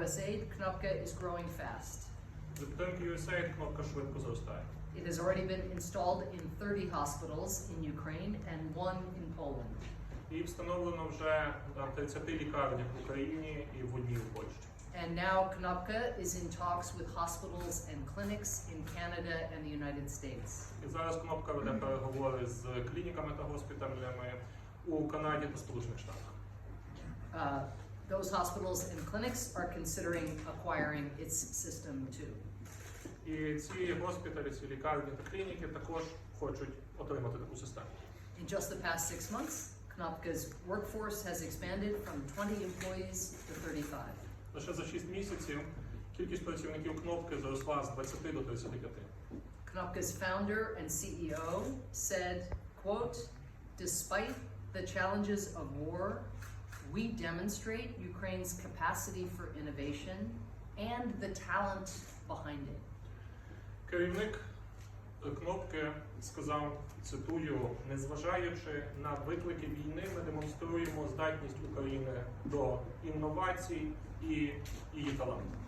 USAID, Knopka is growing fast. За підтримки USAID кнопка швидко зростає. It has already been installed in 30 hospitals in Ukraine and one in Poland. І встановлено вже на 30 лікарнях в Україні і в одній у Польщі. And now Knopka is in talks with hospitals and clinics in Canada and the United States. І зараз кнопка веде переговори з клініками та госпіталями у Канаді та Сполучених Штатах. Uh, those hospitals and clinics are considering acquiring its system too. І ці госпіталі, ці лікарні та клініки також хочуть отримати таку систему. In just the past six months, Knopka's workforce has expanded from 20 employees to 35. Лише за 6 місяців кількість працівників кнопки зросла з 20 до 35. Knopka's founder and CEO said, quote, despite the challenges of war, we demonstrate Ukraine's capacity for innovation and the talent behind it. Керівник кнопки сказав, цитую, незважаючи на виклики війни, ми демонструємо здатність України до інновацій і її таланту.